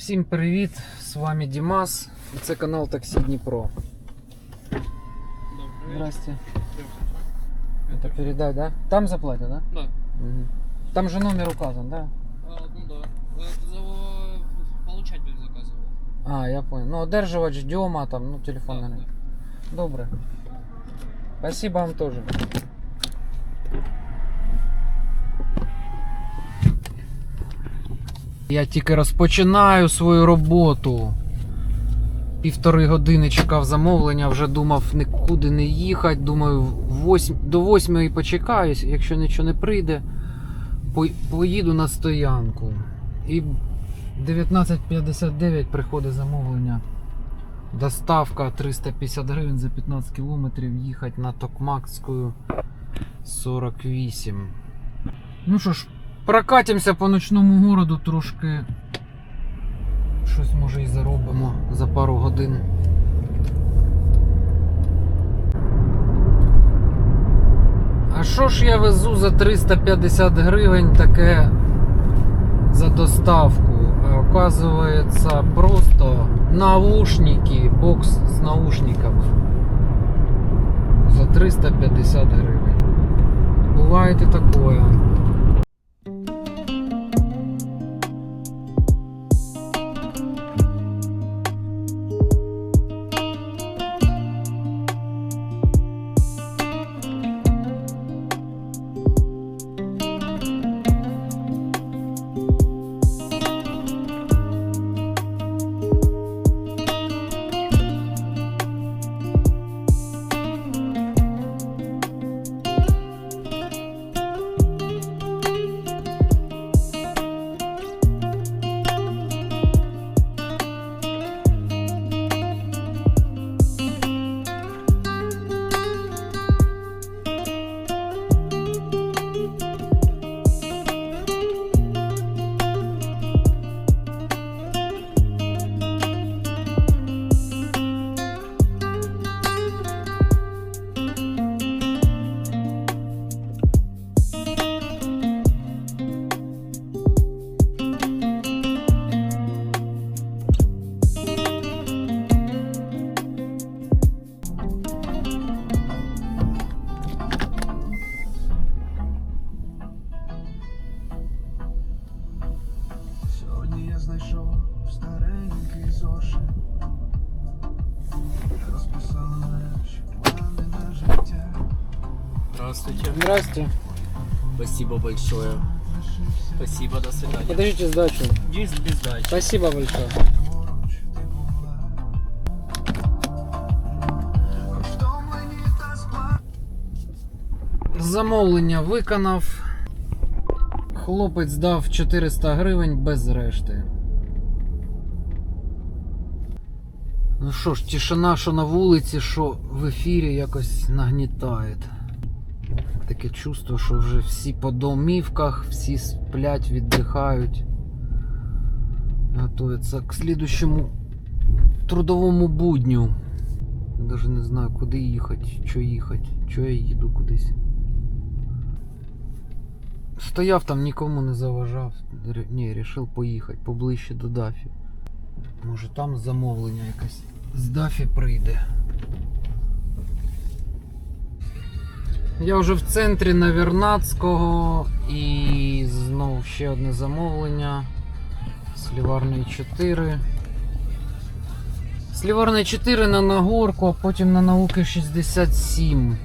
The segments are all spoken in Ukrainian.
Всім привіт! З вами Дімас. І це канал Таксі Дніпро. Добрый Здрасте. вечер. Это передай, да? Там заплатят, да? Да. Мгм. Там же номер указан, да? А, ну да. Это за- Получатель заказывал. А, я понял. Ну, одержувач, Дьома, там, ну, телефон, Да, наверное. Добре. Спасибо вам тоже. Я тільки розпочинаю свою роботу. Півтори години чекав замовлення, вже думав нікуди не їхати. Думаю, восьм... до восьмої почекаю, якщо нічого не прийде, по- поїду на стоянку. І 19.59 приходить замовлення. Доставка 350 гривень за 15 кілометрів їхати на Токмакську 48. Ну що ж, прокатимося по ночному городу трошки. Щось може і заробимо за пару годин. А що ж я везу за 350 гривень таке за доставку? А, Оказывается, просто наушники, бокс з наушниками за 350 гривень. Буває і такое. Сьогодні я знайшов старенький зошит. Розписала наші плани на життя. Здравствуйте. Здрасте. Спасибо большое. Спасибо, до свидания. Подождите сдачу. Есть без сдачи. Спасибо большое. Поруч ти була. Втомлені та спа. Замовлення виконав. Хлопець дав 400 гривень без решти. Ну що ж, тишина, що на вулиці, що в ефірі якось нагнітає. Таке чувство, що вже всі по домівках, всі сплять, віддихають. Готуються к слідущому трудовому будню. Даже не знаю, куди їхати, що їхати, що я їду кудись. Стояв там, нікому не заважав. Ні, рішив поїхати поближче до Дафі. Може там замовлення якесь з Дафі прийде. Я вже в центрі на Вернадського і знову ще одне замовлення. Сліварний 4. Сліварний 4 на Нагорку, а потім на науки 67.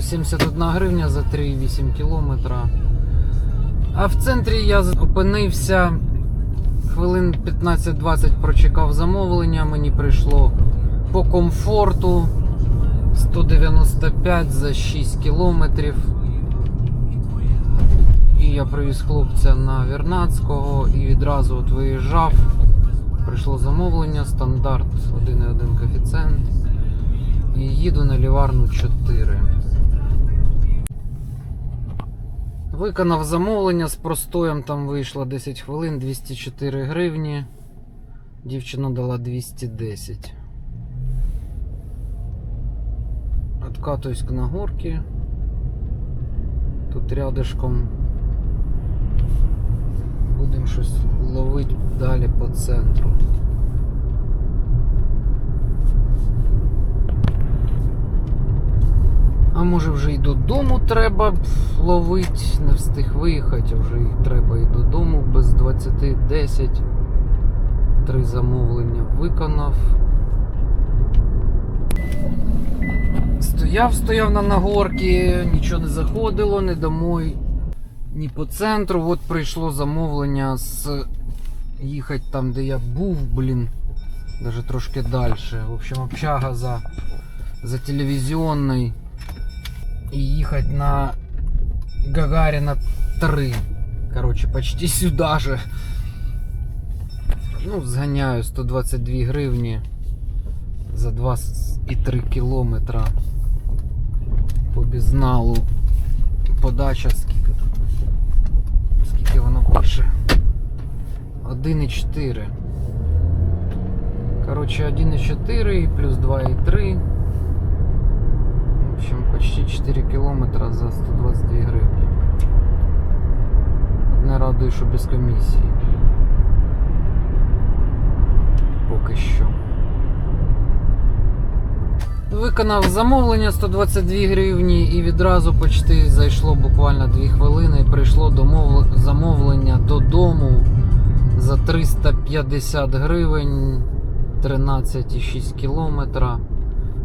171 гривня за 3,8 кілометра. А в центрі я опинився хвилин 15-20 прочекав замовлення. Мені прийшло по комфорту 195 за 6 кілометрів. І я привіз хлопця на Вернадського і відразу от виїжджав. Прийшло замовлення, стандарт 1,1 коефіцієнт. І їду на ліварну 4. Виконав замовлення з простоєм, там вийшло 10 хвилин, 204 гривні. Дівчина дала 210. Откатуюсь к Нагорке. Тут рядышком Будемо щось ловити далі по центру. А може вже й додому треба ловити, не встиг виїхати, а вже і треба і додому без 20.10. Три замовлення виконав. Стояв, стояв на нагорці, нічого не заходило, не домой, ні по центру. От прийшло замовлення з їхати там, де я був, блін. Даже трошки далі. В общем, общага за, за телевізіонний. І їхати на Гагаріна 3. Короче, почти сюда же. Ну, зганяю 122 гривні за 2,3 кілометра по безналу. Подача скільки тут? Скільки воно пише? 1,4. Короче, 1,4 і плюс 2,3. Общем, почти 4 кілометра за 122 гривні. Не радую, що без комісії. Поки що. Виконав замовлення 122 гривні і відразу почти зайшло буквально 2 хвилини. Прийшло домов... замовлення додому за 350 гривень 13,6 кілометра.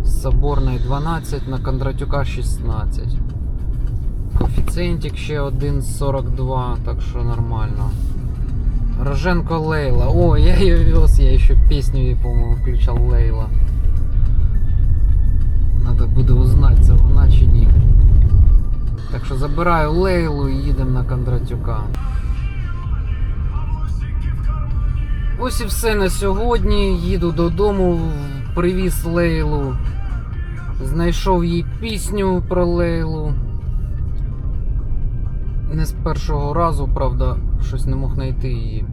З Соборної 12 на Кондратюка 16. Коефіцієнтик ще 1,42, так що нормально. Роженко Лейла. О, я ее вез, я еще песню ей, по-моему, включал Лейла. Надо буде узнати, це вона чи ні. Так що забираю Лейлу і їдемо на Кондратюка. Ось і все на сьогодні. Їду додому, привіз Лейлу. Знайшов їй пісню про Лейлу. Не з першого разу, правда, щось не мог знайти її.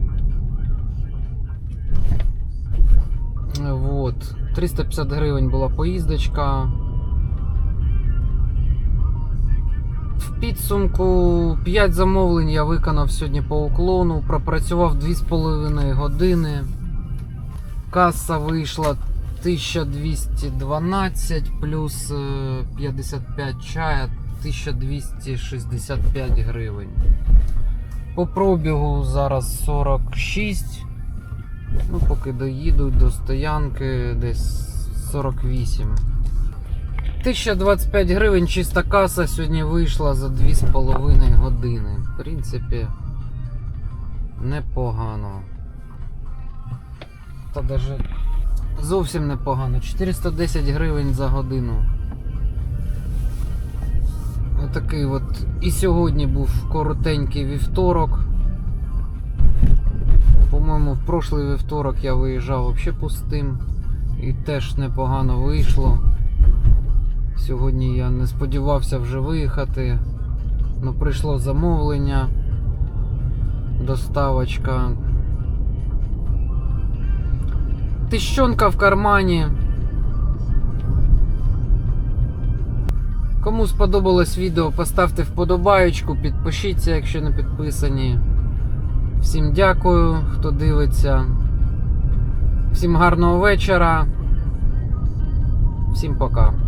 Вот. 350 гривень була поїздочка. В підсумку 5 замовлень я виконав сьогодні по уклону, пропрацював 2,5 години. Каса вийшла 1212 плюс е, 55 чая 1265 гривень. По пробігу зараз 46. Ну, поки доїдуть до стоянки десь 48. 1025 гривень чиста каса сьогодні вийшла за 2,5 години. В принципі, непогано. Та даже зовсім непогано. 410 гривень за годину. Отакий от. І сьогодні був коротенький вівторок. По-моєму, в прошлий вівторок я виїжджав взагалі пустим. І теж непогано вийшло. Сьогодні я не сподівався вже виїхати. Ну, прийшло замовлення. Доставочка. Тищонка в кармані. Кому сподобалось відео, поставте вподобаючку, підпишіться, якщо не підписані. Всім дякую, хто дивиться. Всім гарного вечора. Всім пока.